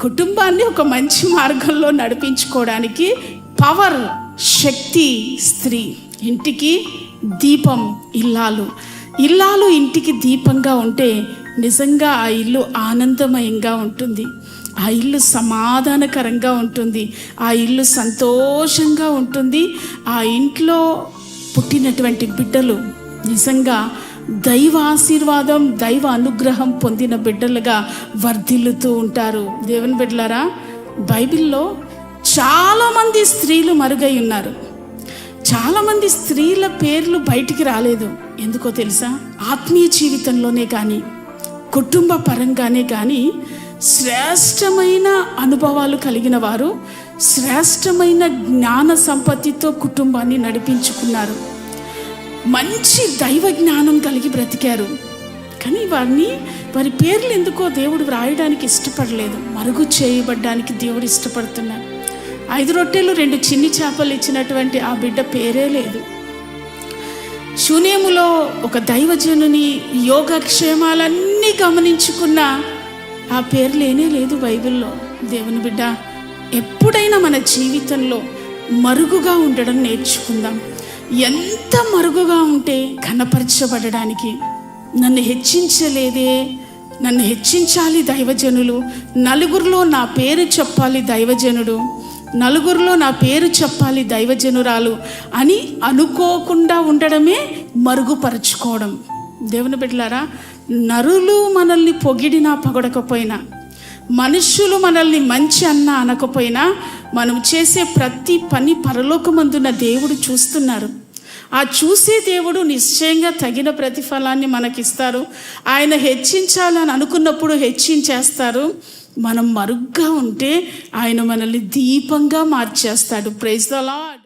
కుటుంబాన్ని ఒక మంచి మార్గంలో నడిపించుకోవడానికి పవర్ శక్తి స్త్రీ. ఇంటికి దీపం ఇల్లాలు. ఇల్లాలు ఇంటికి దీపంగా ఉంటే నిజంగా ఆ ఇల్లు ఆనందమయంగా ఉంటుంది. ఆ ఇల్లు సమాధానకరంగా ఉంటుంది. ఆ ఇల్లు సంతోషంగా ఉంటుంది. ఆ ఇంట్లో పుట్టినటువంటి బిడ్డలు నిజంగా దైవ ఆశీర్వాదం దైవ అనుగ్రహం పొందిన బిడ్డలుగా వర్ధిల్లుతూ ఉంటారు. దేవుని బిడ్డలారా బైబిల్లో చాలామంది స్త్రీలు మరుగై ఉన్నారు. చాలామంది స్త్రీల పేర్లు బయటికి రాలేదు. ఎందుకో తెలుసా? ఆత్మీయ జీవితంలోనే కానీ కుటుంబ పరంగానే కానీ శ్రేష్టమైన అనుభవాలు కలిగిన వారు శ్రేష్టమైన జ్ఞాన సంపత్తితో కుటుంబాన్ని నడిపించుకున్నారు. మంచి దైవ జ్ఞానం కలిగి బ్రతికారు. కానీ వారిని వారి పేర్లు ఎందుకో దేవుడు వ్రాయడానికి ఇష్టపడలేదు. మరుగు చేయబడ్డానికి దేవుడు ఇష్టపడుతున్నాడు ఐదు రొట్టెలు రెండు చిన్ని చేపలు ఇచ్చినటువంటి ఆ బిడ్డ పేరే లేదు. శూన్యములో ఒక దైవజనుని యోగక్షేమాలన్నీ గమనించుకున్న ఆ పేరు లేనే లేదు బైబిల్లో. దేవుని బిడ్డ ఎప్పుడైనా మన జీవితంలో మరుగుగా ఉండడం నేర్చుకుందాం. ఎంత మరుగుగా ఉంటే కనపరచబడడానికి నన్ను హెచ్చించలేదే నన్ను హెచ్చించాలి దైవజనులు. నలుగురిలో నా పేరు చెప్పాలి దైవజనుడు. నలుగురిలో నా పేరు చెప్పాలి దైవజనురాలు అని అనుకోకుండా ఉండడమే మరుగుపరుచుకోవడం. దేవుని బిడ్డలారా నరులు మనల్ని పొగిడినా పొగడకపోయినా మనుష్యులు మనల్ని మంచి అన్న అనకపోయినా మనం చేసే ప్రతి పని పరలోకమందున్న దేవుడు చూస్తున్నారు. ఆ చూసే దేవుడు నిశ్చయంగా తగిన ప్రతిఫలాన్ని మనకిస్తారు. ఆయన హెచ్చించాలని అనుకున్నప్పుడు హెచ్చించేస్తారు. మనం మరుగ్గా ఉంటే ఆయన మనల్ని దీపంగా మార్చేస్తాడు. Praise the Lord